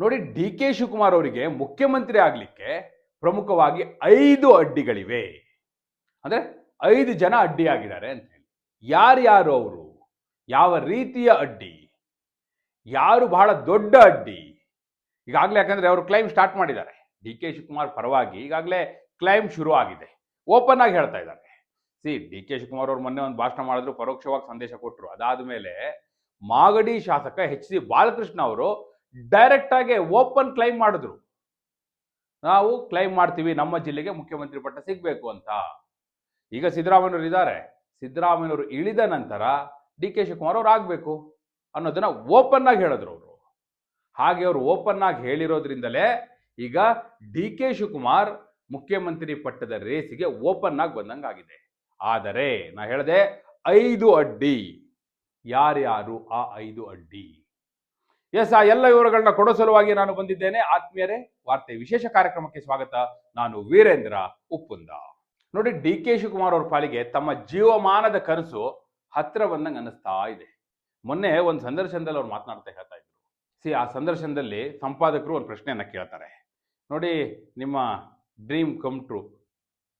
ನೋಡಿ, D K Shivakumar ಅವರಿಗೆ ಮುಖ್ಯಮಂತ್ರಿ ಆಗಲಿಕ್ಕೆ ಪ್ರಮುಖವಾಗಿ ಐದು ಅಡ್ಡಿಗಳಿವೆ. ಅಂದ್ರೆ ಐದು ಜನ ಅಡ್ಡಿಯಾಗಿದ್ದಾರೆ ಅಂತ ಹೇಳಿ. ಯಾರ್ಯಾರು ಅವರು? ಯಾವ ರೀತಿಯ ಅಡ್ಡಿ? ಯಾರು ಬಹಳ ದೊಡ್ಡ ಅಡ್ಡಿ? ಈಗಾಗಲೇ ಯಾಕಂದ್ರೆ ಅವರು ಕ್ಲೈಮ್ ಸ್ಟಾರ್ಟ್ ಮಾಡಿದ್ದಾರೆ. ಡಿ ಕೆ ಶಿವಕುಮಾರ್ ಪರವಾಗಿ ಈಗಾಗಲೇ ಕ್ಲೈಮ್ ಶುರು ಆಗಿದೆ. ಓಪನ್ ಆಗಿ ಹೇಳ್ತಾ ಇದ್ದಾರೆ. ಸಿ ಡಿ ಕೆ ಶಿವಕುಮಾರ್ ಅವರು ಮೊನ್ನೆ ಒಂದು ಭಾಷಣ ಮಾಡಿದ್ರು, ಪರೋಕ್ಷವಾಗಿ ಸಂದೇಶ ಕೊಟ್ಟರು ಅದಾದ ಮೇಲೆ ಮಾಗಡಿ ಶಾಸಕ ಎಚ್ ಸಿ ಬಾಲಕೃಷ್ಣ ಅವರು ಡೈರೆಕ್ಟ್ ಆಗಿ ಓಪನ್ ಕ್ಲೈಮ್ ಮಾಡಿದ್ರು. ನಾವು ಕ್ಲೈಮ್ ಮಾಡ್ತೀವಿ, ನಮ್ಮ ಜಿಲ್ಲೆಗೆ ಮುಖ್ಯಮಂತ್ರಿ ಪಟ್ಟ ಸಿಗಬೇಕು ಅಂತ. ಈಗ ಸಿದ್ದರಾಮಯ್ಯವರು ಇದ್ದಾರೆ. ಸಿದ್ದರಾಮಯ್ಯವರು ಇಳಿದ ನಂತರ ಡಿ ಕೆ ಶಿವಕುಮಾರ್ ಅವ್ರು ಆಗಬೇಕು ಅನ್ನೋದನ್ನ ಓಪನ್ ಆಗಿ ಹೇಳಿದ್ರು ಅವರು. ಹಾಗೆ ಅವರು ಓಪನ್ ಆಗಿ ಹೇಳಿರೋದ್ರಿಂದಲೇ ಈಗ ಡಿ ಕೆ ಶಿವಕುಮಾರ್ ಮುಖ್ಯಮಂತ್ರಿ ಪಟ್ಟದ ರೇಸಿಗೆ ಓಪನ್ ಆಗಿ ಬಂದಂಗಾಗಿದೆ ಆದರೆ ನಾ ಹೇಳಿದೆ ಐದು ಅಡ್ಡಿ. ಯಾರ್ಯಾರು ಆ ಐದು ಅಡ್ಡಿ? ಎಸ್, ಆ ಎಲ್ಲ ವಿವರಗಳನ್ನ ಕೊಡೋ ಸಲುವಾಗಿ ನಾನು ಬಂದಿದ್ದೇನೆ. ಆತ್ಮೀಯರೇ, ವಾರ್ತೆ ವಿಶೇಷ ಕಾರ್ಯಕ್ರಮಕ್ಕೆ ಸ್ವಾಗತ. ನಾನು ವೀರೇಂದ್ರ ಉಪ್ಪುಂದ. ನೋಡಿ, ಡಿ ಕೆ ಶಿವಕುಮಾರ್ ಅವ್ರ ಪಾಲಿಗೆ ತಮ್ಮ ಜೀವಮಾನದ ಕನಸು ಹತ್ರ ಬಂದಂಗೆ ಅನ್ನಿಸ್ತಾ ಇದೆ. ಮೊನ್ನೆ ಒಂದು ಸಂದರ್ಶನದಲ್ಲಿ ಅವ್ರು ಮಾತನಾಡ್ತಾ ಹೇಳ್ತಾ ಇದ್ರು. ಸಿ, ಆ ಸಂದರ್ಶನದಲ್ಲಿ ಸಂಪಾದಕರು ಒಂದು ಪ್ರಶ್ನೆಯನ್ನ ಕೇಳ್ತಾರೆ. ನೋಡಿ, ನಿಮ್ಮ ಡ್ರೀಮ್ ಕಮ್ ಟ್ರೂ,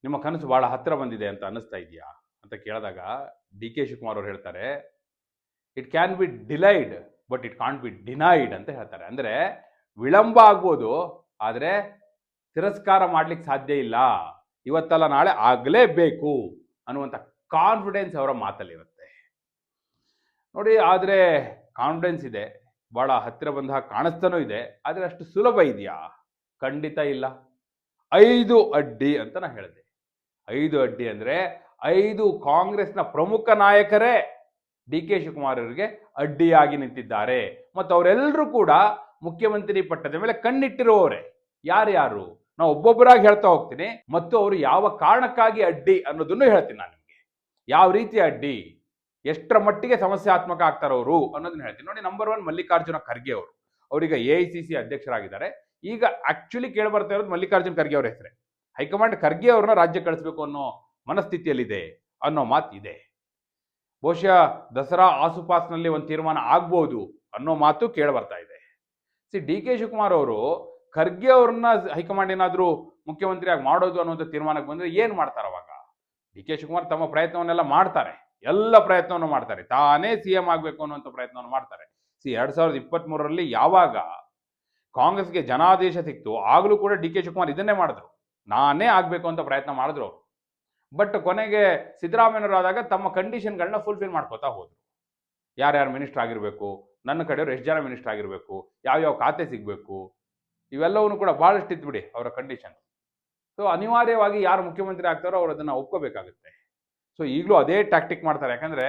ನಿಮ್ಮ ಕನಸು ಬಹಳ ಹತ್ತಿರ ಬಂದಿದೆ ಅಂತ ಅನ್ನಿಸ್ತಾ ಇದೆಯಾ? ಅಂತ ಕೇಳಿದಾಗ ಡಿ ಕೆ ಶಿವಕುಮಾರ್ ಅವ್ರು ಹೇಳ್ತಾರೆ, it can be delayed but it can't be denied ಅಂತ ಹೇಳ್ತಾರೆ. ಅಂದರೆ ವಿಳಂಬ ಆಗ್ಬೋದು, ಆದರೆ ತಿರಸ್ಕಾರ ಮಾಡ್ಲಿಕ್ಕೆ ಸಾಧ್ಯ ಇಲ್ಲ. ಇವತ್ತಲ್ಲ ನಾಳೆ ಆಗಲೇಬೇಕು ಅನ್ನುವಂಥ ಕಾನ್ಫಿಡೆನ್ಸ್ ಅವರ ಮಾತಲ್ಲಿರುತ್ತೆ. ನೋಡಿ, ಆದರೆ ಕಾನ್ಫಿಡೆನ್ಸ್ ಇದೆ. ಭಾಳ ಹತ್ತಿರ ಬಂದ ಕಾಣಿಸ್ತಾನೂ ಇದೆ. ಆದರೆ ಅಷ್ಟು ಸುಲಭ ಇದೆಯಾ? ಖಂಡಿತ ಇಲ್ಲ. ಐದು ಅಡ್ಡಿ ಅಂತ ನಾನು ಹೇಳಿದೆ. ಐದು ಅಡ್ಡಿ ಅಂದರೆ ಐದು ಕಾಂಗ್ರೆಸ್ನ ಪ್ರಮುಖ ನಾಯಕರೇ ಡಿ ಕೆ ಶಿವಕುಮಾರ್ ಅವರಿಗೆ ಅಡ್ಡಿಯಾಗಿ ನಿಂತಿದ್ದಾರೆ. ಮತ್ತು ಅವರೆಲ್ಲರೂ ಕೂಡ ಮುಖ್ಯಮಂತ್ರಿ ಪಟ್ಟದ ಮೇಲೆ ಕಣ್ಣಿಟ್ಟಿರುವವರೇ ಯಾರ್ಯಾರು ನಾವು ಒಬ್ಬೊಬ್ಬರಾಗಿ ಹೇಳ್ತಾ ಹೋಗ್ತೀನಿ. ಮತ್ತು ಅವರು ಯಾವ ಕಾರಣಕ್ಕಾಗಿ ಅಡ್ಡಿ ಅನ್ನೋದನ್ನು ಹೇಳ್ತೀನಿ ನಾನು ನಿಮಗೆ. ಯಾವ ರೀತಿ ಅಡ್ಡಿ? ಎಷ್ಟರ ಮಟ್ಟಿಗೆ ಸಮಸ್ಯಾತ್ಮಕ ಆಗ್ತಾರವರು ಅನ್ನೋದನ್ನ ಹೇಳ್ತೀನಿ. ನೋಡಿ ನಂಬರ್ ಒನ್ ಮಲ್ಲಿಕಾರ್ಜುನ ಖರ್ಗೆ ಅವರು. ಅವರೀಗ ಎ ಐ ಸಿ ಸಿ ಅಧ್ಯಕ್ಷರಾಗಿದ್ದಾರೆ. ಈಗ ಆಕ್ಚುಲಿ ಕೇಳಿ ಬರ್ತಾ ಇರೋದು ಮಲ್ಲಿಕಾರ್ಜುನ ಖರ್ಗೆ ಅವರ ಹೆಸರೇ. ಹೈಕಮಾಂಡ್ ಖರ್ಗೆ ಅವ್ರನ್ನ ರಾಜ್ಯ ಕಳಿಸ್ಬೇಕು ಅನ್ನೋ ಮನಸ್ಥಿತಿಯಲ್ಲಿದೆ ಅನ್ನೋ ಮಾತು ಇದೆ ಬಹುಶಃ ದಸರಾ ಆಸುಪಾಸ್ನಲ್ಲಿ ಒಂದು ತೀರ್ಮಾನ ಆಗ್ಬೋದು ಅನ್ನೋ ಮಾತು ಕೇಳಿ ಬರ್ತಾ ಇದೆ. ಸಿ, ಡಿ ಕೆ ಶಿವಕುಮಾರ್ ಅವರು ಖರ್ಗೆ ಅವ್ರನ್ನ ಹೈಕಮಾಂಡ್ ಏನಾದರೂ ಮುಖ್ಯಮಂತ್ರಿಯಾಗಿ ಮಾಡೋದು ಅನ್ನೋಂಥ ತೀರ್ಮಾನಕ್ಕೆ ಬಂದ್ರೆ ಏನು ಮಾಡ್ತಾರೆ ಅವಾಗ? ಡಿ ಕೆ ಶಿವಕುಮಾರ್ ತಮ್ಮ ಪ್ರಯತ್ನವನ್ನೆಲ್ಲ ಮಾಡ್ತಾರೆ. ಎಲ್ಲ ಪ್ರಯತ್ನವನ್ನು ಮಾಡ್ತಾರೆ. ತಾನೇ ಸಿ ಎಂ ಆಗಬೇಕು ಅನ್ನುವಂಥ ಪ್ರಯತ್ನವನ್ನು ಮಾಡ್ತಾರೆ. ಸಿ, ಎರಡು ಸಾವಿರದ ಇಪ್ಪತ್ತ್ ಮೂರರಲ್ಲಿ ಯಾವಾಗ ಕಾಂಗ್ರೆಸ್ಗೆ ಜನಾದೇಶ ಸಿಕ್ತು, ಆಗಲೂ ಕೂಡ ಡಿ ಕೆ ಶಿವಕುಮಾರ್ ಇದನ್ನೇ ಮಾಡಿದ್ರು. ನಾನೇ ಆಗಬೇಕು ಅಂತ ಪ್ರಯತ್ನ ಮಾಡಿದ್ರು ಬಟ್ ಕೊನೆಗೆ ಸಿದ್ದರಾಮಯ್ಯನವರಾದಾಗ ತಮ್ಮ ಕಂಡೀಷನ್ಗಳನ್ನ ಫುಲ್ಫಿಲ್ ಮಾಡ್ಕೋತಾ ಹೋದ್ರು. ಯಾರ್ಯಾರು ಮಿನಿಸ್ಟರ್ ಆಗಿರಬೇಕು, ನನ್ನ ಕಡೆಯವರು ಎಷ್ಟು ಜನ ಮಿನಿಸ್ಟರ್ ಆಗಿರಬೇಕು, ಯಾವ್ಯಾವ ಖಾತೆ ಸಿಗಬೇಕು, ಇವೆಲ್ಲವನ್ನು ಕೂಡ ಭಾಳಷ್ಟು ಇದ್ಬಿಡಿ ಬಿಡಿ ಅವರ ಕಂಡೀಷನ್ ಸೊ ಅನಿವಾರ್ಯವಾಗಿ ಯಾರು ಮುಖ್ಯಮಂತ್ರಿ ಆಗ್ತಾರೋ ಅವರು ಅದನ್ನು ಒಪ್ಕೋಬೇಕಾಗುತ್ತೆ. ಸೊ ಈಗಲೂ ಅದೇ ಟ್ಯಾಕ್ಟಿಕ್ ಮಾಡ್ತಾರೆ. ಯಾಕಂದ್ರೆ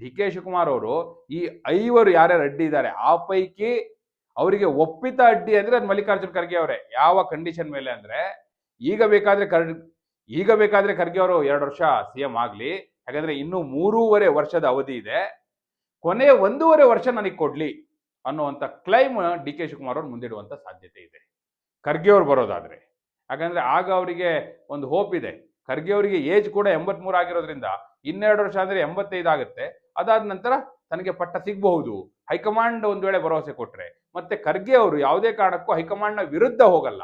ಡಿ ಕೆ ಶಿವಕುಮಾರ್ ಅವರು ಈ ಐವರು ಯಾರ್ಯಾರು ಅಡ್ಡಿ ಇದ್ದಾರೆ, ಆ ಪೈಕಿ ಅವರಿಗೆ ಒಪ್ಪಿತ ಅಡ್ಡಿ ಅಂದ್ರೆ ಅದು ಮಲ್ಲಿಕಾರ್ಜುನ್ ಖರ್ಗೆ ಅವರೇ. ಯಾವ ಕಂಡೀಷನ್ ಮೇಲೆ ಅಂದ್ರೆ ಈಗ ಬೇಕಾದ್ರೆ ಕರ್ ಈಗ ಬೇಕಾದ್ರೆ ಖರ್ಗೆ ಅವರು ಎರಡು ವರ್ಷ ಸಿ ಎಂ ಆಗಲಿ ಯಾಕಂದ್ರೆ ಇನ್ನೂ ಮೂರೂವರೆ ವರ್ಷದ ಅವಧಿ ಇದೆ. ಕೊನೆಯ ಒಂದೂವರೆ ವರ್ಷ ನನಗೆ ಕೊಡ್ಲಿ ಅನ್ನುವಂಥ ಕ್ಲೈಮ್ ಡಿ ಕೆ ಶಿವಕುಮಾರ್ ಅವ್ರು ಮುಂದಿಡುವಂತ ಸಾಧ್ಯತೆ ಇದೆ. ಖರ್ಗೆ ಅವ್ರು ಬರೋದಾದ್ರೆ. ಯಾಕಂದ್ರೆ ಆಗ ಅವರಿಗೆ ಒಂದು ಹೋಪ್ ಇದೆ. ಖರ್ಗೆ ಅವರಿಗೆ ಏಜ್ ಕೂಡ ಎಂಬತ್ಮೂರು ಆಗಿರೋದ್ರಿಂದ ಇನ್ನೆರಡು ವರ್ಷ ಅಂದ್ರೆ ಎಂಬತ್ತೈದು ಆಗುತ್ತೆ. ಅದಾದ ನಂತರ ತನಗೆ ಪಟ್ಟ ಸಿಗಬಹುದು. ಹೈಕಮಾಂಡ್ ಒಂದು ವೇಳೆ ಭರವಸೆ ಕೊಟ್ಟರೆ ಮತ್ತೆ ಖರ್ಗೆ ಅವರು ಯಾವುದೇ ಕಾರಣಕ್ಕೂ ಹೈಕಮಾಂಡ್ನ ವಿರುದ್ಧ ಹೋಗಲ್ಲ.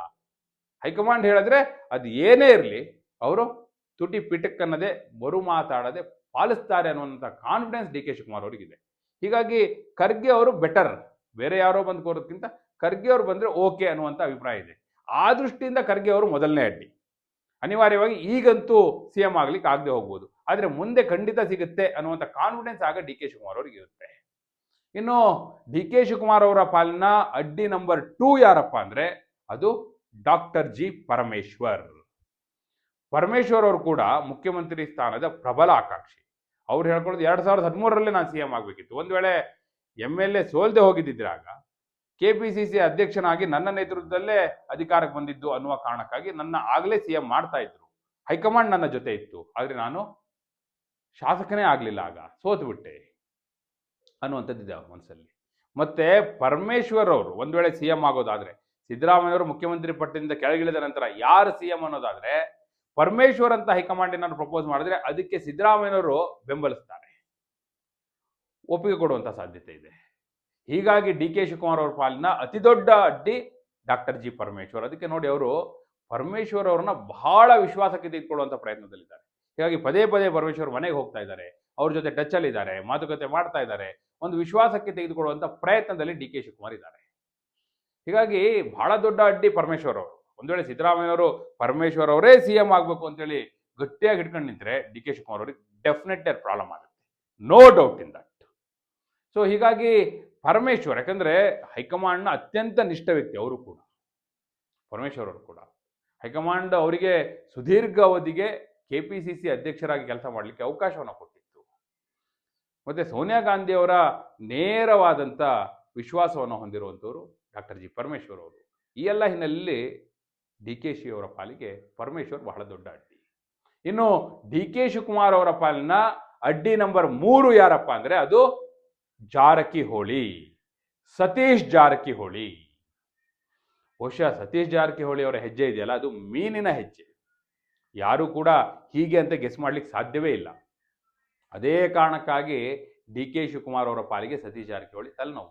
ಹೈಕಮಾಂಡ್ ಹೇಳಿದ್ರೆ ಅದು ಏನೇ ಇರಲಿ ಅವರು ತುಟಿ ಪಿಟಕ್ಕನ್ನದೆ ಮರು ಮಾತಾಡದೆ ಪಾಲಿಸ್ತಾರೆ ಅನ್ನುವಂಥ ಕಾನ್ಫಿಡೆನ್ಸ್ ಡಿ ಕೆ ಶಿವಕುಮಾರ್ ಅವರಿಗಿದೆ. ಹೀಗಾಗಿ ಖರ್ಗೆ ಅವರು ಬೆಟರ್ ಬೇರೆ ಯಾರೋ ಬಂದು ಕೋರೋದಕ್ಕಿಂತ ಖರ್ಗೆ ಅವರು ಬಂದರೆ ಓಕೆ ಅನ್ನುವಂಥ ಅಭಿಪ್ರಾಯ ಇದೆ. ಆ ದೃಷ್ಟಿಯಿಂದ ಖರ್ಗೆ ಅವರು ಮೊದಲನೇ ಅಡ್ಡಿ. ಅನಿವಾರ್ಯವಾಗಿ ಈಗಂತೂ ಸಿ ಎಂ ಆಗ್ಲಿಕ್ಕೆ ಆಗದೆ ಹೋಗ್ಬೋದು. ಆದರೆ ಮುಂದೆ ಖಂಡಿತ ಸಿಗುತ್ತೆ ಅನ್ನುವಂಥ ಕಾನ್ಫಿಡೆನ್ಸ್ ಆಗ ಡಿ ಕೆ ಶಿವಕುಮಾರ್ ಅವ್ರಿಗೆ ಇರುತ್ತೆ. ಇನ್ನು ಡಿ ಕೆ ಶಿವಕುಮಾರ್ ಅವರ ಪಾಲಿನ ಅಡ್ಡಿ ನಂಬರ್ ಟೂ ಯಾರಪ್ಪ ಅಂದರೆ ಅದು ಡಾಕ್ಟರ್ ಜಿ ಪರಮೇಶ್ವರ್. ಪರಮೇಶ್ವರ್ ಅವರು ಕೂಡ ಮುಖ್ಯಮಂತ್ರಿ ಸ್ಥಾನದ ಪ್ರಬಲ ಆಕಾಂಕ್ಷಿ. ಅವ್ರು ಹೇಳ್ಕೊಳ್ಳೋದು ಎರಡು ಸಾವಿರದ ಹದಿಮೂರರಲ್ಲೇ ನಾನು ಸಿ ಎಂ ಆಗಬೇಕಿತ್ತು. ಒಂದು ವೇಳೆ ಎಂ ಎಲ್ ಎ ಸೋಲ್ದೆ ಹೋಗಿದ್ದಿದ್ರಾಗ ಕೆ ಪಿ ಸಿ ಸಿ ಅಧ್ಯಕ್ಷನಾಗಿ ನನ್ನ ನೇತೃತ್ವದಲ್ಲೇ ಅಧಿಕಾರಕ್ಕೆ ಬಂದಿದ್ದು ಅನ್ನುವ ಕಾರಣಕ್ಕಾಗಿ ನನ್ನ ಆಗಲೇ ಸಿ ಎಂ ಮಾಡ್ತಾ ಇದ್ರು. ಹೈಕಮಾಂಡ್ ನನ್ನ ಜೊತೆ ಇತ್ತು. ಆದರೆ ನಾನು ಶಾಸಕನೇ ಆಗಲಿಲ್ಲ ಆಗ. ಸೋತು ಬಿಟ್ಟೆ ಅನ್ನುವಂಥದ್ದಿದೆ ಅವ್ರ ಮನಸ್ಸಲ್ಲಿ. ಮತ್ತೆ ಪರಮೇಶ್ವರ್ ಅವರು ಒಂದು ವೇಳೆ ಸಿ ಎಂ ಆಗೋದಾದ್ರೆ ಸಿದ್ದರಾಮಯ್ಯವರು ಮುಖ್ಯಮಂತ್ರಿ ಪಟ್ಟದಿಂದ ಕೆಳಗಿಳಿದ ನಂತರ ಯಾರು ಸಿ ಎಂ ಅನ್ನೋದಾದ್ರೆ ಪರಮೇಶ್ವರ್ ಅಂತ ಹೈಕಮಾಂಡ್ ಪ್ರಪೋಸ್ ಮಾಡಿದ್ರೆ ಅದಕ್ಕೆ ಸಿದ್ದರಾಮಯ್ಯನವರು ಬೆಂಬಲಿಸ್ತಾರೆ. ಒಪ್ಪಿಗೆ ಕೊಡುವಂತ ಸಾಧ್ಯತೆ ಇದೆ. ಹೀಗಾಗಿ ಡಿ ಕೆ ಶಿವಕುಮಾರ್ ಅವ್ರ ಪಾಲಿನ ಅತಿ ದೊಡ್ಡ ಅಡ್ಡಿ ಡಾಕ್ಟರ್ ಜಿ ಪರಮೇಶ್ವರ್. ಅದಕ್ಕೆ ನೋಡಿ ಅವರು ಪರಮೇಶ್ವರ್ ಅವ್ರನ್ನ ಬಹಳ ವಿಶ್ವಾಸಕ್ಕೆ ತೆಗೆದುಕೊಳ್ಳುವಂಥ ಪ್ರಯತ್ನದಲ್ಲಿದ್ದಾರೆ. ಹೀಗಾಗಿ ಪದೇ ಪದೇ ಪರಮೇಶ್ವರ್ ಮನೆಗೆ ಹೋಗ್ತಾ ಇದ್ದಾರೆ. ಅವ್ರ ಜೊತೆ ಟಚ್ ಅಲ್ಲಿ ಇದ್ದಾರೆ, ಮಾತುಕತೆ ಮಾಡ್ತಾ ಇದ್ದಾರೆ. ಒಂದು ವಿಶ್ವಾಸಕ್ಕೆ ತೆಗೆದುಕೊಳ್ಳುವಂಥ ಪ್ರಯತ್ನದಲ್ಲಿ ಡಿ ಕೆ ಶಿವಕುಮಾರ್ ಇದ್ದಾರೆ. ಹೀಗಾಗಿ ಬಹಳ ದೊಡ್ಡ ಅಡ್ಡಿ ಪರಮೇಶ್ವರ್ ಅವರು. ಒಂದ್ ವೇಳೆ ಸಿದ್ದರಾಮಯ್ಯವರು ಪರಮೇಶ್ವರ್ ಅವರೇ ಸಿ ಎಂ ಆಗಬೇಕು ಅಂತೇಳಿ ಗಟ್ಟಿಯಾಗಿ ಹಿಡ್ಕೊಂಡು ನಿಂತರೆ ಡಿ ಕೆ ಶಿವಕುಮಾರ್ ಅವರಿಗೆ ಡೆಫಿನೆಟ್ ಪ್ರಾಬ್ಲಮ್ ಆಗುತ್ತೆ. No doubt in that so ಹೀಗಾಗಿ ಪರಮೇಶ್ವರ್, ಯಾಕಂದ್ರೆ ಹೈಕಮಾಂಡ್ನ ಅತ್ಯಂತ ನಿಷ್ಠ ವ್ಯಕ್ತಿ ಅವರು ಕೂಡ, ಪರಮೇಶ್ವರ್ ಅವರು ಕೂಡ. ಹೈಕಮಾಂಡ್ ಅವರಿಗೆ ಸುದೀರ್ಘ ಅವಧಿಗೆ ಕೆ ಪಿ ಸಿ ಸಿ ಅಧ್ಯಕ್ಷರಾಗಿ ಕೆಲಸ ಮಾಡಲಿಕ್ಕೆ ಅವಕಾಶವನ್ನು ಕೊಟ್ಟಿತ್ತು. ಮತ್ತೆ ಸೋನಿಯಾ ಗಾಂಧಿ ಅವರ ನೇರವಾದಂಥ ವಿಶ್ವಾಸವನ್ನು ಹೊಂದಿರುವಂಥವರು ಡಾಕ್ಟರ್ ಜಿ ಪರಮೇಶ್ವರ್ ಅವರು. ಈ ಎಲ್ಲ ಹಿನ್ನೆಲೆಯಲ್ಲಿ ಡಿ ಕೆ ಶಿ ಅವರ ಪಾಲಿಗೆ ಪರಮೇಶ್ವರ್ ಬಹಳ ದೊಡ್ಡ ಅಡ್ಡಿ. ಇನ್ನು ಡಿ ಕೆ ಶಿವಕುಮಾರ್ ಅವರ ಪಾಲಿನ ಅಡ್ಡಿ ನಂಬರ್ ಮೂರು ಯಾರಪ್ಪ ಅಂದ್ರೆ ಅದು ಜಾರಕಿಹೊಳಿ, ಸತೀಶ್ ಜಾರಕಿಹೊಳಿ. ಬಹುಶಃ ಸತೀಶ್ ಜಾರಕಿಹೊಳಿ ಅವರ ಹೆಜ್ಜೆ ಇದೆಯಲ್ಲ, ಅದು ಮೀನಿನ ಹೆಜ್ಜೆ. ಯಾರು ಕೂಡ ಹೀಗೆ ಅಂತ ಗೆಸ್ ಮಾಡ್ಲಿಕ್ಕೆ ಸಾಧ್ಯವೇ ಇಲ್ಲ. ಅದೇ ಕಾರಣಕ್ಕಾಗಿ ಡಿ ಕೆ ಶಿವಕುಮಾರ್ ಅವರ ಪಾಲಿಗೆ ಸತೀಶ್ ಜಾರಕಿಹೊಳಿ ತಲೆನೋವು.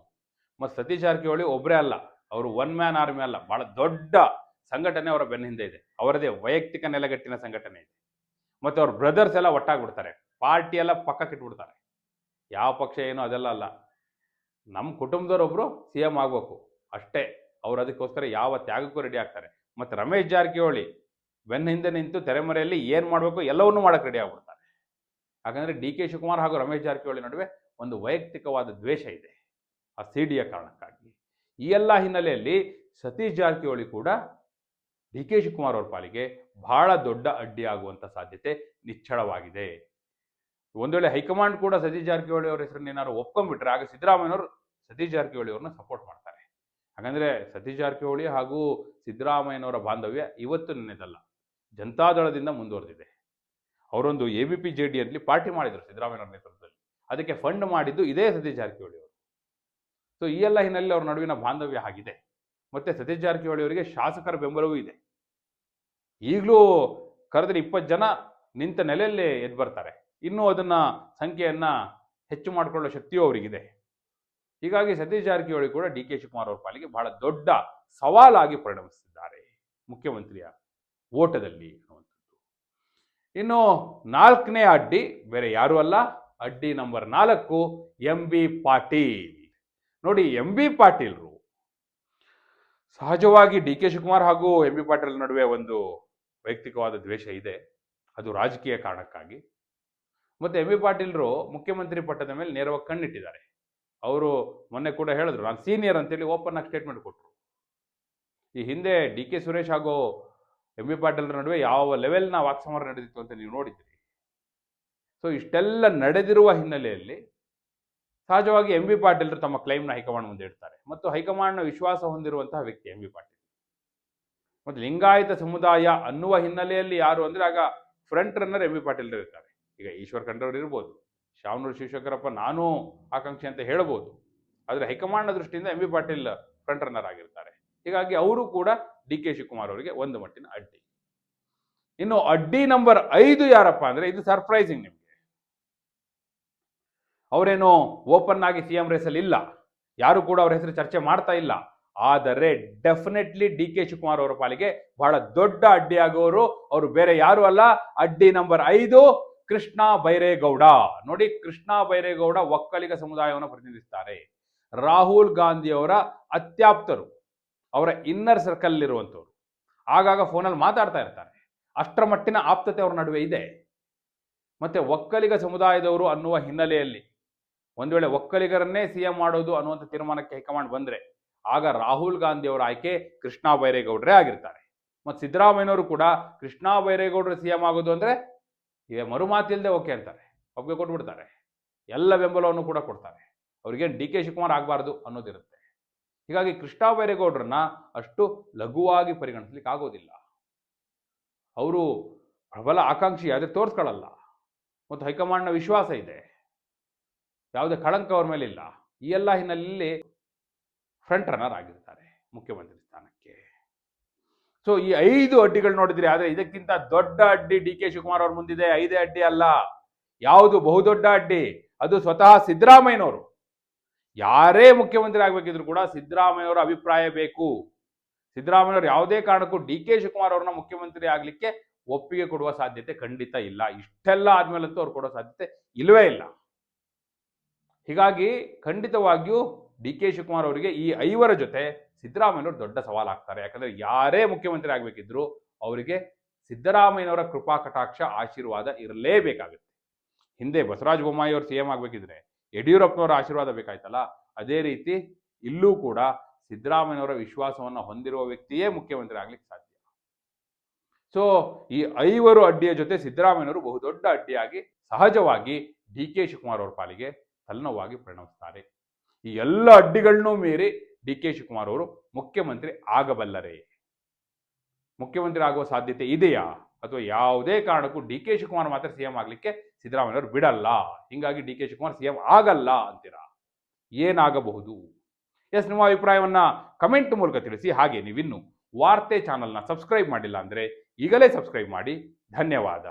ಮತ್ತು ಸತೀಶ್ ಜಾರಕಿಹೊಳಿ ಒಬ್ಬರೇ ಅಲ್ಲ, ಅವರು ಒನ್ ಮ್ಯಾನ್ ಆರ್ಮಿ ಅಲ್ಲ, ಬಹಳ ದೊಡ್ಡ ಸಂಘಟನೆ ಅವರ ಬೆನ್ನ ಹಿಂದೆ ಇದೆ. ಅವರದೇ ವೈಯಕ್ತಿಕ ನೆಲೆಗಟ್ಟಿನ ಸಂಘಟನೆ ಇದೆ. ಮತ್ತು ಅವ್ರ ಬ್ರದರ್ಸ್ ಎಲ್ಲ ಒಟ್ಟಾಗ್ಬಿಡ್ತಾರೆ. ಪಾರ್ಟಿ ಎಲ್ಲ ಪಕ್ಕಕ್ಕಿಟ್ಬಿಡ್ತಾರೆ ಯಾವ ಪಕ್ಷ ಏನೋ ಅದೆಲ್ಲ ಅಲ್ಲ. ನಮ್ಮ ಕುಟುಂಬದವರೊಬ್ಬರು ಸಿ ಎಂ ಆಗಬೇಕು. ಅಷ್ಟೇ. ಅವ್ರು ಅದಕ್ಕೋಸ್ಕರ ಯಾವ ತ್ಯಾಗಕ್ಕೂ ರೆಡಿ ಆಗ್ತಾರೆ. ಮತ್ತು ರಮೇಶ್ ಜಾರಕಿಹೊಳಿ ಬೆನ್ನ ಹಿಂದೆ ನಿಂತು ತೆರೆಮರೆಯಲ್ಲಿ ಏನು ಮಾಡಬೇಕು ಎಲ್ಲವನ್ನೂ ಮಾಡಕ್ಕೆ ರೆಡಿ ಆಗ್ಬಿಡ್ತಾರೆ. ಯಾಕಂದರೆ ಡಿ ಕೆ ಶಿವಕುಮಾರ್ ಹಾಗೂ ರಮೇಶ್ ಜಾರಕಿಹೊಳಿ ನಡುವೆ ಒಂದು ವೈಯಕ್ತಿಕವಾದ ದ್ವೇಷ ಇದೆ. ಆ ಸಿ ಡಿಯ ಕಾರಣಕ್ಕಾಗಿ. ಈ ಎಲ್ಲ ಹಿನ್ನೆಲೆಯಲ್ಲಿ ಸತೀಶ್ ಜಾರಕಿಹೊಳಿ ಕೂಡ ಡಿ ಕೆ ಶಿವಕುಮಾರ್ ಅವ್ರ ಪಾಲಿಗೆ ಬಹಳ ದೊಡ್ಡ ಅಡ್ಡಿ ಆಗುವಂಥ ಸಾಧ್ಯತೆ ನಿಚ್ಚಳವಾಗಿದೆ. ಒಂದು ವೇಳೆ ಹೈಕಮಾಂಡ್ ಕೂಡ ಸತೀಶ್ ಜಾರಕಿಹೊಳಿ ಅವರ ಹೆಸರನ್ನ ಏನಾದ್ರು ಒಪ್ಕೊಂಡ್ಬಿಟ್ರೆ ಆಗ ಸಿದ್ದರಾಮಯ್ಯನವರು ಸತೀಶ್ ಜಾರಕಿಹೊಳಿ ಅವ್ರನ್ನ ಸಪೋರ್ಟ್ ಮಾಡ್ತಾರೆ. ಹಾಗಂದ್ರೆ ಸತೀಶ್ ಜಾರಕಿಹೊಳಿ ಹಾಗೂ ಸಿದ್ದರಾಮಯ್ಯನವರ ಬಾಂಧವ್ಯ ಇವತ್ತು ನಿನ್ನೆದಲ್ಲ ಜನತಾದಳದಿಂದ ಮುಂದುವರೆದಿದೆ. ಅವರೊಂದು A B P J party ಮಾಡಿದರು ಸಿದ್ದರಾಮಯ್ಯನವರ ನೇತೃತ್ವದಲ್ಲಿ. ಅದಕ್ಕೆ ಫಂಡ್ ಮಾಡಿದ್ದು ಇದೇ ಸತೀಶ್ ಜಾರಕಿಹೊಳಿ ಅವರು. ಸೊ ಈ ಎಲ್ಲ ಹಿನ್ನೆಲೆಯಲ್ಲಿ ಅವ್ರ ನಡುವಿನ ಬಾಂಧವ್ಯ ಆಗಿದೆ. ಮತ್ತೆ ಸತೀಶ್ ಜಾರಕಿಹೊಳಿ ಅವರಿಗೆ ಶಾಸಕರ ಬೆಂಬಲವೂ ಇದೆ. ಈಗಲೂ ಕರೆದ್ರೆ ಇಪ್ಪತ್ತು ಜನ ನಿಂತ ನೆಲೆಯಲ್ಲಿ ಎದ್ದು ಬರ್ತಾರೆ. ಇನ್ನೂ ಅದನ್ನ ಸಂಖ್ಯೆಯನ್ನು ಹೆಚ್ಚು ಮಾಡಿಕೊಳ್ಳೋ ಶಕ್ತಿಯೂ ಅವರಿಗಿದೆ. ಹೀಗಾಗಿ ಸತೀಶ್ ಜಾರಕಿಹೊಳಿ ಕೂಡ ಡಿ ಕೆ ಶಿವಕುಮಾರ್ ಅವರ ಪಾಲಿಗೆ ಬಹಳ ದೊಡ್ಡ ಸವಾಲಾಗಿ ಪರಿಣಮಿಸಿದ್ದಾರೆ ಮುಖ್ಯಮಂತ್ರಿಯ ಓಟದಲ್ಲಿ ಅನ್ನುವಂಥದ್ದು. ಇನ್ನು ನಾಲ್ಕನೇ ಅಡ್ಡಿ, ಬೇರೆ ಯಾರೂ ಅಲ್ಲ, ಅಡ್ಡಿ ನಂಬರ್ ನಾಲ್ಕು, ಎಂ ಬಿ ಪಾಟೀಲ್. ನೋಡಿ ಎಂ ಬಿ ಪಾಟೀಲ್ರು ಸಹಜವಾಗಿ ಡಿ ಕೆ ಶಿವಕುಮಾರ್ ಹಾಗೂ ಎಂ ಬಿ ಪಾಟೀಲ್ ನಡುವೆ ಒಂದು ವೈಯಕ್ತಿಕವಾದ ದ್ವೇಷ ಇದೆ. ಅದು ರಾಜಕೀಯ ಕಾರಣಕ್ಕಾಗಿ. ಮತ್ತೆ ಎಂ ಬಿ ಪಾಟೀಲ್ರು ಮುಖ್ಯಮಂತ್ರಿ ಪಟ್ಟದ ಮೇಲೆ ನೇರವಾಗಿ ಕಣ್ಣಿಟ್ಟಿದ್ದಾರೆ. ಅವರು ಮೊನ್ನೆ ಕೂಡ ಹೇಳಿದ್ರು, ನಾನು ಸೀನಿಯರ್ ಅಂತೇಳಿ ಓಪನ್ ಆಗಿ ಸ್ಟೇಟ್ಮೆಂಟ್ ಕೊಟ್ಟರು ಈ ಹಿಂದೆ ಡಿ ಕೆ ಸುರೇಶ್ ಹಾಗೂ ಎಂ ಬಿ ಪಾಟೀಲ್ರ ನಡುವೆ ಯಾವ ಲೆವೆಲ್ನ ವಾಕ್ಸಮರ ನಡೆದಿತ್ತು ಅಂತ ನೀವು ನೋಡಿದ್ರಿ. ಸೊ ಇಷ್ಟೆಲ್ಲ ನಡೆದಿರುವ ಹಿನ್ನೆಲೆಯಲ್ಲಿ ಸಹಜವಾಗಿ ಎಂ ಬಿ ಪಾಟೀಲ್ರು ತಮ್ಮ ಕ್ಲೈಮ್ನ ಹೈಕಮಾಂಡ್ ಮುಂದೆ ಇಡ್ತಾರೆ. ಮತ್ತು ಹೈಕಮಾಂಡ್ನ ವಿಶ್ವಾಸ ಹೊಂದಿರುವಂತಹ ವ್ಯಕ್ತಿ ಎಂ ಬಿ ಪಾಟೀಲ್. ಮತ್ತು ಲಿಂಗಾಯತ ಸಮುದಾಯ ಅನ್ನುವ ಹಿನ್ನೆಲೆಯಲ್ಲಿ ಯಾರು ಅಂದ್ರೆ ಆಗ front runner M B Patil ಇರ್ತಾರೆ. ಈಗ ಈಶ್ವರ್ ಖಂಡ್ರವ್ರು ಇರ್ಬೋದು ಶಾಮನೂರು ಶಿವಶಂಕರಪ್ಪ ನಾನು ಆಕಾಂಕ್ಷಿ ಅಂತ ಹೇಳ್ಬೋದು. ಆದರೆ ಹೈಕಮಾಂಡ್ನ ದೃಷ್ಟಿಯಿಂದ M B Patil front runner ಆಗಿರ್ತಾರೆ. ಹೀಗಾಗಿ ಅವರು ಕೂಡ ಡಿ ಕೆ ಶಿವಕುಮಾರ್ ಅವರಿಗೆ ಒಂದು ಮಟ್ಟಿನ ಅಡ್ಡಿ. ಇನ್ನು ಅಡ್ಡಿ ನಂಬರ್ ಐದು ಯಾರಪ್ಪ ಅಂದ್ರೆ ಇದು ಸರ್ಪ್ರೈಸಿಂಗ್ ನಿಮಗೆ. ಅವರೇನು ಓಪನ್ ಆಗಿ ಸಿ ಎಂ ರೇಸಲ್ಲಿ ಇಲ್ಲ. ಯಾರು ಕೂಡ ಅವ್ರ ಹೆಸರು ಚರ್ಚೆ ಮಾಡ್ತಾ ಇಲ್ಲ. ಆದರೆ ಡೆಫಿನೆಟ್ಲಿ ಡಿ ಕೆ ಶಿವಕುಮಾರ್ ಅವರ ಪಾಲಿಗೆ ಬಹಳ ದೊಡ್ಡ ಅಡ್ಡಿ ಆಗುವವರು ಅವರು. ಬೇರೆ ಯಾರು ಅಲ್ಲ, ಅಡ್ಡಿ ನಂಬರ್ ಐದು ಕೃಷ್ಣ ಬೈರೇಗೌಡ. ನೋಡಿ ಕೃಷ್ಣ ಬೈರೇಗೌಡ ಒಕ್ಕಲಿಗ ಸಮುದಾಯವನ್ನು ಪ್ರತಿನಿಧಿಸ್ತಾರೆ. ರಾಹುಲ್ ಗಾಂಧಿ ಅವರ ಅತ್ಯಾಪ್ತರು, ಅವರ ಇನ್ನರ್ ಸರ್ಕಲ್ ಇರುವಂಥವ್ರು. ಆಗಾಗ ಫೋನಲ್ಲಿ ಮಾತಾಡ್ತಾ ಇರ್ತಾರೆ. ಅಷ್ಟರ ಮಟ್ಟಿನ ಆಪ್ತತೆ ಅವರ ನಡುವೆ ಇದೆ. ಮತ್ತೆ ಒಕ್ಕಲಿಗ ಸಮುದಾಯದವರು ಅನ್ನುವ ಹಿನ್ನೆಲೆಯಲ್ಲಿ ಒಂದು ವೇಳೆ ಒಕ್ಕಲಿಗರನ್ನೇ ಸಿ ಎಂ ಮಾಡೋದು ಅನ್ನುವಂಥ ತೀರ್ಮಾನಕ್ಕೆ ಹೈಕಮಾಂಡ್ ಬಂದರೆ, ಆಗ ರಾಹುಲ್ ಗಾಂಧಿ ಅವರ ಆಯ್ಕೆ ಕೃಷ್ಣ ಬೈರೇಗೌಡರೇ ಆಗಿರ್ತಾರೆ. ಮತ್ತು ಸಿದ್ದರಾಮಯ್ಯನವರು ಕೂಡ ಕೃಷ್ಣ ಬೈರೇಗೌಡರು ಸಿ ಎಂ ಆಗೋದು ಅಂದರೆ ಈಗ ಮರುಮಾತಿಲ್ಲದೆ ಓಕೆ ಅಂತಾರೆ ಒಪ್ಪಿಗೆ ಕೊಟ್ಬಿಡ್ತಾರೆ. ಎಲ್ಲ ಬೆಂಬಲವನ್ನು ಕೂಡ ಕೊಡ್ತಾರೆ. ಅವ್ರಿಗೇನು ಡಿ ಕೆ ಶಿವಕುಮಾರ್ ಆಗಬಾರ್ದು ಅನ್ನೋದಿರುತ್ತೆ. ಹೀಗಾಗಿ ಕೃಷ್ಣ ಬೈರೇಗೌಡರನ್ನ ಅಷ್ಟು ಲಘುವಾಗಿ ಪರಿಗಣಿಸ್ಲಿಕ್ಕೆ ಆಗೋದಿಲ್ಲ. ಅವರು ಪ್ರಬಲ ಆಕಾಂಕ್ಷಿ ಆದರೆ ತೋರಿಸ್ಕೊಳ್ಳಲ್ಲ ಮತ್ತು ಹೈಕಮಾಂಡ್ನ ವಿಶ್ವಾಸ ಇದೆ. ಯಾವುದೇ ಕಳಂಕ ಅವ್ರ ಮೇಲೆ ಇಲ್ಲ. ಈ ಎಲ್ಲ ಹಿನ್ನೆಲೆಯಲ್ಲಿ ಫ್ರಂಟ್ ರನ್ನರ್ ಆಗಿರ್ತಾರೆ ಮುಖ್ಯಮಂತ್ರಿ ಸ್ಥಾನಕ್ಕೆ. ಸೊ ಈ ಐದು ಅಡ್ಡಿಗಳು ನೋಡಿದ್ರಿ, ಆದರೆ ಇದಕ್ಕಿಂತ ದೊಡ್ಡ ಅಡ್ಡಿ ಡಿ ಕೆ ಶಿವಕುಮಾರ್ ಅವ್ರ ಮುಂದಿದೆ. ಐದೇ ಅಡ್ಡಿ ಅಲ್ಲ. ಯಾವುದು ಬಹುದೊಡ್ಡ ಅಡ್ಡಿ? ಅದು ಸ್ವತಃ ಸಿದ್ದರಾಮಯ್ಯನವರು. ಯಾರೇ ಮುಖ್ಯಮಂತ್ರಿ ಆಗ್ಬೇಕಿದ್ರು ಕೂಡ ಸಿದ್ದರಾಮಯ್ಯವರ ಅಭಿಪ್ರಾಯ ಬೇಕು. ಸಿದ್ದರಾಮಯ್ಯವರು ಯಾವುದೇ ಕಾರಣಕ್ಕೂ ಡಿ ಕೆ ಶಿವಕುಮಾರ್ ಅವ್ರನ್ನ ಮುಖ್ಯಮಂತ್ರಿ ಆಗಲಿಕ್ಕೆ ಒಪ್ಪಿಗೆ ಕೊಡುವ ಸಾಧ್ಯತೆ ಖಂಡಿತ ಇಲ್ಲ. ಇಷ್ಟೆಲ್ಲ ಆದ್ಮೇಲಂತೂ ಅವ್ರು ಕೊಡೋ ಸಾಧ್ಯತೆ ಇಲ್ಲವೇ ಇಲ್ಲ. ಹೀಗಾಗಿ ಖಂಡಿತವಾಗಿಯೂ ಡಿ ಕೆ ಶಿವಕುಮಾರ್ ಅವರಿಗೆ ಈ ಐವರ ಜೊತೆ ಸಿದ್ದರಾಮಯ್ಯನವರು ದೊಡ್ಡ ಸವಾಲಾಗ್ತಾರೆ. ಯಾಕಂದ್ರೆ ಯಾರೇ ಮುಖ್ಯಮಂತ್ರಿ ಆಗ್ಬೇಕಿದ್ರು ಅವರಿಗೆ ಸಿದ್ದರಾಮಯ್ಯನವರ ಕೃಪಾ ಕಟಾಕ್ಷ ಆಶೀರ್ವಾದ ಇರಲೇಬೇಕಾಗುತ್ತೆ. ಹಿಂದೆ ಬಸವರಾಜ ಬೊಮ್ಮಾಯಿ ಅವರು ಸಿ ಎಂ ಆಗಬೇಕಿದ್ರೆ ಯಡಿಯೂರಪ್ಪನವರ ಆಶೀರ್ವಾದ ಬೇಕಾಯ್ತಲ್ಲ? ಅದೇ ರೀತಿ ಇಲ್ಲೂ ಕೂಡ ಸಿದ್ದರಾಮಯ್ಯನವರ ವಿಶ್ವಾಸವನ್ನು ಹೊಂದಿರುವ ವ್ಯಕ್ತಿಯೇ ಮುಖ್ಯಮಂತ್ರಿ ಆಗ್ಲಿಕ್ಕೆ ಸಾಧ್ಯ. ಸೊ ಈ ಐವರು ಅಡ್ಡಿಯ ಜೊತೆ ಸಿದ್ದರಾಮಯ್ಯನವರು ಬಹುದೊಡ್ಡ ಅಡ್ಡಿಯಾಗಿ ಸಹಜವಾಗಿ ಡಿ ಕೆ ಶಿವಕುಮಾರ್ ಅವರ ಪಾಲಿಗೆ ತಲೆನೋವಾಗಿ ಪರಿಣಮಿಸ್ತಾರೆ. ಈ ಎಲ್ಲ ಅಡ್ಡಿಗಳನ್ನೂ ಮೀರಿ ಡಿ ಕೆ ಶಿವಕುಮಾರ್ ಅವರು ಮುಖ್ಯಮಂತ್ರಿ ಆಗಬಲ್ಲರೇ. ಮುಖ್ಯಮಂತ್ರಿ ಆಗುವ ಸಾಧ್ಯತೆ ಇದೆಯಾ? ಅಥವಾ ಯಾವುದೇ ಕಾರಣಕ್ಕೂ ಡಿ ಕೆ ಶಿವಕುಮಾರ್ ಮಾತ್ರ ಸಿಎಂ ಆಗ್ಲಿಕ್ಕೆ ಸಿದ್ದರಾಮಯ್ಯವರು ಬಿಡಲ್ಲ? ಹಿಂಗಾಗಿ ಡಿ ಕೆ ಶಿವಕುಮಾರ್ ಸಿಎಂ ಆಗಲ್ಲ ಅಂತೀರಾ? ಏನಾಗಬಹುದು? ಎಸ್, ನಿಮ್ಮ ಅಭಿಪ್ರಾಯವನ್ನ ಕಮೆಂಟ್ ಮೂಲಕ ತಿಳಿಸಿ. ಹಾಗೆ ನೀವಿನ್ನು ವಾರ್ತೆ ಚಾನಲ್ನ ಸಬ್ಸ್ಕ್ರೈಬ್ ಮಾಡಿಲ್ಲ ಅಂದ್ರೆ ಈಗಲೇ ಸಬ್ಸ್ಕ್ರೈಬ್ ಮಾಡಿ. ಧನ್ಯವಾದ.